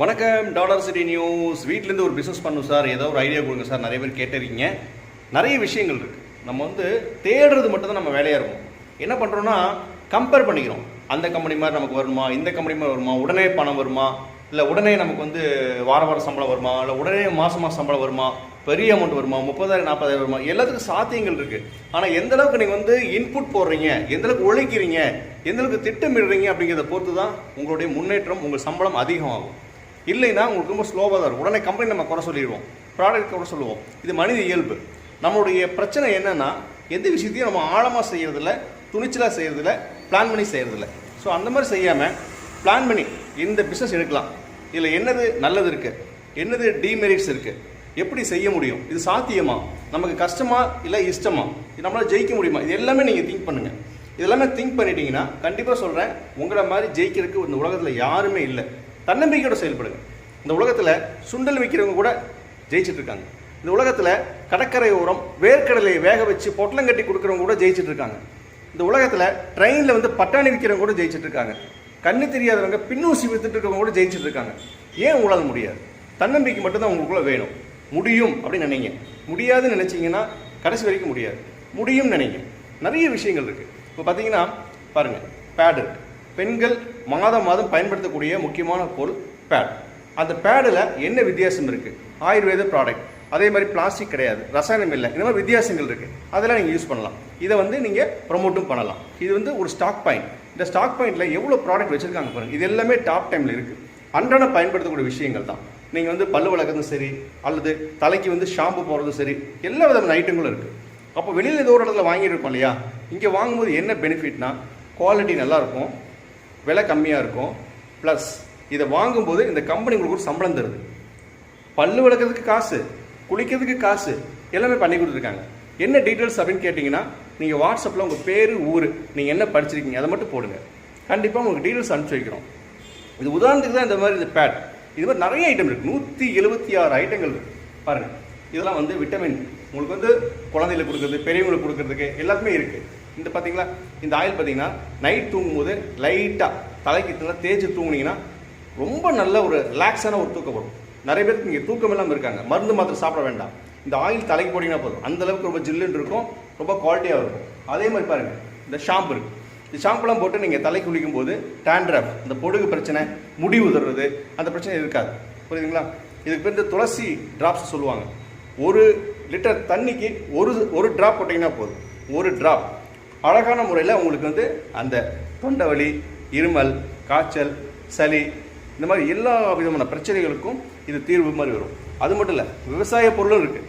வணக்கம் dollar city news. வீட்டிலேருந்து ஒரு பிஸ்னஸ் பண்ணும் சார். ஏதோ ஒரு ஐடியா கொடுங்க சார். நிறைய பேர் கேட்டிருக்கீங்க. நிறைய விஷயங்கள் இருக்குது நம்ம வந்து தேடுறது மட்டும் தான் நம்ம வேலையாக இருக்கும். என்ன பண்ணுறோன்னா கம்பேர் பண்ணிக்கிறோம். அந்த கம்பெனி மாதிரி நமக்கு வருமா? இந்த கம்பெனி மாதிரி வருமா? உடனே பணம் வருமா? இல்லை உடனே நமக்கு வந்து வார வாரம் சம்பளம் வருமா? இல்லை உடனே மாதம் மாதம் சம்பளம் வருமா? பெரிய அமௌண்ட் வருமா? முப்பதாயிரம் நாற்பதாயிரம் வருமா? எல்லாத்துக்கும் சாத்தியங்கள் இருக்குது ஆனால் எந்த அளவுக்கு நீங்கள் வந்து இன்புட் போடுறீங்க? எந்த அளவுக்கு உழைக்கிறீங்க? எந்த அளவுக்கு திட்டமிடுறீங்க? அப்படிங்கிறத பொறுத்து தான் உங்களுடைய முன்னேற்றம் உங்கள் சம்பளம் அதிகமாகும். இல்லைன்னா உங்களுக்கு ரொம்ப ஸ்லோவாக தான் இருக்கும். உடனே கம்பெனி நம்ம குறை சொல்லிடுவோம். ப்ராடக்ட் குறை சொல்லுவோம். இது மனித இயல்பு. நம்மளுடைய பிரச்சனை என்னென்னா எந்த விஷயத்தையும் நம்ம ஆழமாக செய்கிறதில்ல துணிச்சலாக செய்கிறதில்ல பிளான் பண்ணி செய்கிறதில்ல ஸோ அந்த மாதிரி செய்யாமல் பிளான் பண்ணி இந்த பிஸ்னஸ் எடுக்கலாம். இதில் என்னது நல்லது இருக்குது என்னது டிமெரிட்ஸ் இருக்குது எப்படி செய்ய முடியும்? இது சாத்தியமா? நமக்கு கஷ்டமா இல்லை இஷ்டமா? இது நம்மளால் ஜெயிக்க முடியுமா? இது எல்லாமே நீங்கள் திங்க் பண்ணுங்கள் இதெல்லாமே திங்க் பண்ணிட்டீங்கன்னா கண்டிப்பாக சொல்கிறேன் உங்களை மாதிரி ஜெயிக்கிறதுக்கு இந்த உலகத்தில் யாருமே இல்லை. தன்னம்பிக்கையோட செயல்படுங்க. இந்த உலகத்தில் சுண்டல் விற்கிறவங்க கூட ஜெயிச்சுட்டு இருக்காங்க இந்த உலகத்தில் கடற்கரை ஓரம் வேர்க்கடலையை வேக வச்சு பொட்டலங்கட்டி கொடுக்குறவங்க கூட ஜெயிச்சுட்டு இருக்காங்க இந்த உலகத்தில் ட்ரெயினில் வந்து பட்டாணி விற்கிறவங்க கூட ஜெயிச்சுட்டு இருக்காங்க கண்ணு தெரியாதவங்க பின்னூசி வித்துட்டு இருக்கவங்க கூட ஜெயிச்சுட்டு இருக்காங்க ஏன் உங்களால் முடியாது? தன்னம்பிக்கை மட்டும்தான் உங்களுக்குள்ள வேணும். முடியும் அப்படின்னு நினைங்க. முடியாதுன்னு நினச்சிங்கன்னா கடைசி வரைக்கும் முடியாது. முடியும்னு நினைங்க. நிறைய விஷயங்கள் இருக்குது இப்போ பார்த்தீங்கன்னா பாருங்கள் பேடு இருக்குது பெண்கள் மாதம் மாதம் பயன்படுத்தக்கூடிய முக்கியமான பொருள் பேட் அந்த பேடில் என்ன வித்தியாசம் இருக்குது ஆயுர்வேத ப்ராடக்ட் அதே மாதிரி பிளாஸ்டிக் கிடையாது. ரசாயனம் இல்லை. இந்த மாதிரி வித்தியாசங்கள் இருக்குது அதெல்லாம் நீங்கள் யூஸ் பண்ணலாம். இதை வந்து நீங்கள் ப்ரொமோட்டும் பண்ணலாம். இது வந்து ஒரு ஸ்டாக் பாயிண்ட் இந்த ஸ்டாக் பாயிண்டில் எவ்வளோ ப்ராடக்ட் வச்சிருக்காங்க பாருங்கள் இது எல்லாமே டாப் டைமில் இருக்குது அன்றாட பயன்படுத்தக்கூடிய விஷயங்கள் தான். நீங்கள் வந்து பல்லு வளர்க்குறதும் சரி அல்லது தலைக்கு வந்து ஷாம்பு போடுறதும் சரி எல்லா விதமான ஐட்டங்களும் இருக்குது அப்போ வெளியில் ஏதோ ஒரு இடத்துல வாங்கியிருக்கோம் இல்லையா? இங்கே வாங்கும்போது என்ன பெனிஃபிட்னா குவாலிட்டி நல்லாயிருக்கும் விலை கம்மியாக இருக்கும். ப்ளஸ் இதை வாங்கும்போது இந்த கம்பெனி உங்களுக்கு ஒரு சம்பளம் தருது. பல்லு விளக்குறதுக்கு காசு குளிக்கிறதுக்கு காசு எல்லாமே பண்ணி கொடுத்துருக்காங்க. என்ன டீட்டெயில்ஸ் அப்படின்னு கேட்டிங்கன்னா நீங்கள் வாட்ஸ்அப்பில் உங்கள் பேர் ஊர் நீங்கள் என்ன படிச்சிருக்கீங்க அதை மட்டும் போடுங்க. கண்டிப்பாக உங்களுக்கு டீட்டெயில்ஸ் அனுப்பிச்சி வைக்கிறோம். இது உதாரணத்துக்கு தான் இந்த மாதிரி இந்த பேட் இது மாதிரி நிறைய ஐட்டம் இருக்குது நூற்றி எழுபத்தி ஆறு ஐட்டங்கள் பாருங்கள் இதெல்லாம் வந்து விட்டமின் உங்களுக்கு வந்து குழந்தைகளுக்கு கொடுக்குறது பெரியவங்களுக்கு கொடுக்குறதுக்கு எல்லாத்துமே இருக்குது இந்த பார்த்தீங்களா இந்த ஆயில் பார்த்தீங்கன்னா நைட் தூங்கும்போது லைட்டாக தலைக்கு நல்லா தேய்ச்சி தூங்குனீங்கன்னா ரொம்ப நல்ல ஒரு ரிலாக்ஸான ஒரு தூக்கம் வரும். நிறைய பேருக்கு இங்கே தூக்கம் இல்லாமல் இருக்காங்க. மருந்து மாத்திரை சாப்பிட வேண்டாம். இந்த ஆயில் தலைக்கு போட்டிங்கன்னா போதும். அந்தளவுக்கு ரொம்ப ஜில்லுன்னு இருக்கும். ரொம்ப குவாலிட்டியாக இருக்கும். அதே மாதிரி பாருங்கள் இந்த ஷாம்பு இருக்குது இந்த ஷாம்புலாம் போட்டு நீங்கள் தலை குளிக்கும் போது டேண்ட்ரப் இந்த பொடுகு பிரச்சனை முடி உதறது அந்த பிரச்சனை இருக்காது. புரியுதுங்களா? இதுக்கு பேர் இந்த துளசி ட்ராப்ஸ் சொல்லுவாங்க. ஒரு லிட்டர் தண்ணிக்கு ஒரு ஒரு ட்ராப் போட்டிங்கன்னா போதும். ஒரு ட்ராப் அழகான முறையில் உங்களுக்கு வந்து அந்த தொண்டை வலி இருமல் காய்ச்சல் சளி இந்த மாதிரி எல்லா விதமான பிரச்சனைகளுக்கும் இது தீர்வு மாதிரி வரும். அது மட்டும் இல்லை விவசாய பொருளும் இருக்குது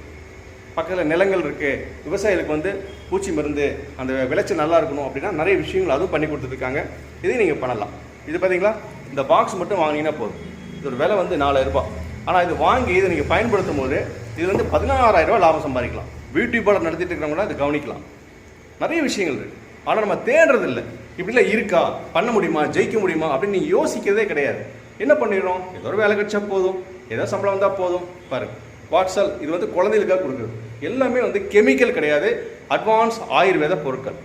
பக்கத்தில் நிலங்கள் இருக்குது விவசாயிகளுக்கு வந்து பூச்சி மருந்து அந்த விளைச்சல் நல்லா இருக்கணும் அப்படின்னா நிறைய விஷயங்கள் அதுவும் பண்ணி கொடுத்துருக்காங்க இதையும் நீங்கள் பண்ணலாம். இது பார்த்தீங்களா இந்த பாக்ஸ் மட்டும் வாங்கினீங்கன்னா போதும். இதோட விலை வந்து நாலாயிரம் ரூபாய். ஆனால் இது வாங்கி இதை நீங்கள் பயன்படுத்தும் போது இது வந்து பதினாறாயிரம் ரூபாய் லாபம் சம்பாதிக்கலாம். பியூட்டி பார்லர் நடத்திட்டு இருக்கிறவங்க அதை கவனிக்கலாம். நிறைய விஷயங்கள் இருக்கு. ஆனால் நம்ம தேடுறது இல்லை இப்படிலாம் இருக்கா? பண்ண முடியுமா? ஜெயிக்க முடியுமா? அப்படின்னு நீங்க யோசிக்கிறதே கிடையாது. என்ன பண்ணிடுறோம்? ஏதோ ஒரு வேலை கிடைச்சா போதும். ஏதோ சம்பளம் வந்தால் போதும். பாருங்க வாட்ஸல் இது வந்து குழந்தைகளுக்காக கொடுக்குறது எல்லாமே வந்து கெமிக்கல் கிடையாது. அட்வான்ஸ் ஆயுர்வேத பொருட்கள்.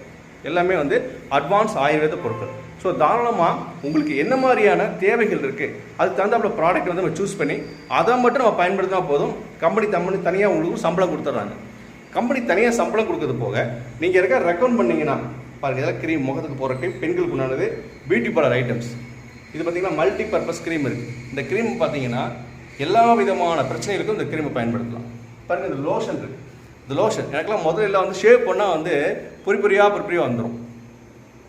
எல்லாமே வந்து அட்வான்ஸ் ஆயுர்வேத பொருட்கள். ஸோ தாராளமாக உங்களுக்கு என்ன மாதிரியான தேவைகள் இருக்குது அதுக்கு தகுந்தாப்புல ப்ராடக்ட் வந்து நம்ம சூஸ் பண்ணி அதை மட்டும் நம்ம பயன்படுத்தினா போதும். கம்பெனி தம்பனி தனியாக உங்களுக்கு சம்பளம் கொடுத்துட்றாங்க. கம்பெனி தனியாக சம்பளம் கொடுக்கறது போக நீங்கள் இருக்க ரெக்கமெண்ட் பண்ணீங்கன்னா பாருங்க இதெல்லாம் க்ரீம் முகத்துக்கு போகிற க்ரீம் பெண்களுக்கு உண்டானது பியூட்டி பார்லர் ஐட்டம்ஸ் இது பார்த்தீங்கன்னா மல்டி பர்பஸ் க்ரீம் இருக்குது இந்த க்ரீம் பார்த்தீங்கன்னா எல்லா விதமான பிரச்சனைகளுக்கும் இந்த க்ரீமை பயன்படுத்தலாம். பாருங்கள் இந்த லோஷன் இருக்குது இந்த லோஷன் எனக்குலாம் முதல்ல வந்து ஷேவ் பண்ணால் வந்து பொறி பொறியாக பொறி பொறியாக வந்துடும்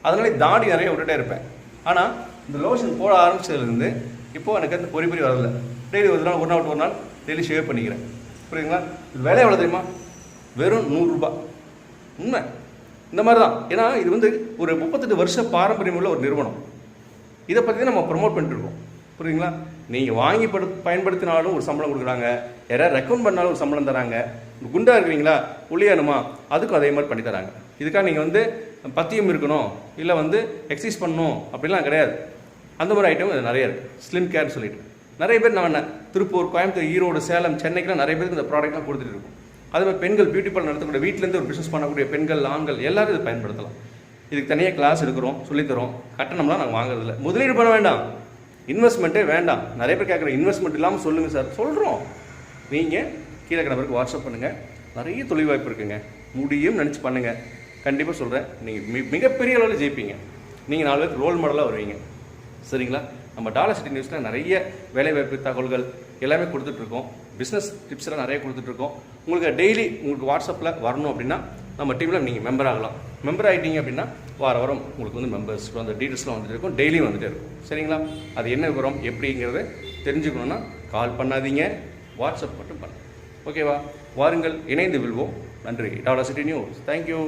அதனால தாடி நிறைய விட்டுட்டே இருப்பேன். ஆனால் இந்த லோஷன் போட ஆரம்பிச்சதுலேருந்து இப்போது எனக்கு அந்த பொறி பொறி வரல டெய்லி ஒரு நாள் ஒரு நாள் விட்டு ஒரு நாள் டெய்லி ஷேவ் பண்ணிக்கிறேன். புரியுங்களா இது விலை எவ்வளோ தெரியுமா? வெறும் நூறுரூபா உண்மை. இந்த மாதிரி தான் ஏன்னா இது வந்து ஒரு முப்பத்தெட்டு வருஷ பாரம்பரியமுள்ள ஒரு நிறுவனம். இதை பற்றி தான் நம்ம ப்ரொமோட் பண்ணிட்டுருக்கோம் புரியுங்களா நீங்கள் வாங்கி படு பயன்படுத்தினாலும் ஒரு சம்பளம் கொடுக்குறாங்க. யாராவது ரெக்கமெண்ட் பண்ணாலும் ஒரு சம்பளம் தராங்க. குண்டாக இருக்கிறீங்களா? ஒளியானுமா அதுக்கும் அதே மாதிரி பண்ணி தராங்க. இதுக்காக நீங்கள் வந்து பத்தியம் இருக்கணும் இல்லை வந்து எக்ஸசைஸ் பண்ணணும் அப்படிலாம் கிடையாது. அந்த மாதிரி ஐட்டம் இது நிறைய இருக்குது ஸ்லிம் கேர்னு சொல்லிட்டு. நிறைய பேர் நான் என்ன திருப்பூர் கோயம்புத்தூர் ஈரோடு சேலம் சென்னைக்கெலாம் நிறைய பேருக்கு இந்த ப்ராடக்ட்லாம் கொடுத்துட்டு இருக்கும். அதே மாதிரி பெண்கள் பியூட்டி பார்லர் நடத்தக்கூடிய வீட்டிலேருந்து ஒரு பிஸ்னஸ் பண்ணக்கூடிய பெண்கள் ஆண்கள் எல்லாரும் இதை பயன்படுத்தலாம். இதுக்கு தனியாக கிளாஸ் எடுக்கிறோம் சொல்லித்தரோம். கட்டணம்லாம் நாங்கள் வாங்குறதில்ல. முதலீடு பண்ண வேண்டாம். இன்வெஸ்ட்மெண்ட்டே வேண்டாம். நிறைய பேர் கேட்குற இன்வெஸ்ட்மெண்ட் இல்லாமல் சொல்லுங்கள் சார் சொல்கிறோம் நீங்கள் கீழே நம்பருக்கு வாட்ஸ்அப் பண்ணுங்கள் நிறைய தொழில் வாய்ப்பு இருக்குங்க. முடியும் நினச்சி பண்ணுங்கள் கண்டிப்பாக சொல்கிறேன் நீங்கள் மி மிகப்பெரிய அளவில் ஜெயிப்பீங்க. நீங்கள் நாலு பேருக்கு ரோல் மாடலாக வருவீங்க. சரிங்களா? நம்ம டாலர் சிட்டி நியூஸில் நிறைய வேலைவாய்ப்பு தகவல்கள் எல்லாமே கொடுத்துட்ருக்கோம். பிஸ்னஸ் டிப்ஸ் எல்லாம் நிறைய கொடுத்துட்ருக்கோம். உங்களுக்கு டெய்லி உங்களுக்கு வாட்ஸ்அப்பில் வரணும் அப்படின்னா நம்ம டீமில் நீங்கள் மெம்பர் ஆகலாம். மெம்பர் ஆகிட்டீங்க அப்படின்னா வார வாரம் உங்களுக்கு வந்து மெம்பர்ஸ் அந்த டீட்டெயில்ஸ்லாம் வந்துட்டு இருக்கும். டெய்லியும் வந்துட்டு இருக்கும். சரிங்களா? அது என்ன விவரம் எப்படிங்கிறத தெரிஞ்சுக்கணுன்னா கால் பண்ணாதீங்க. வாட்ஸ்அப் மட்டும் பண்ண. ஓகேவா வாருங்கள். இணைந்து வில்வோம். நன்றி. Dollar city news thank you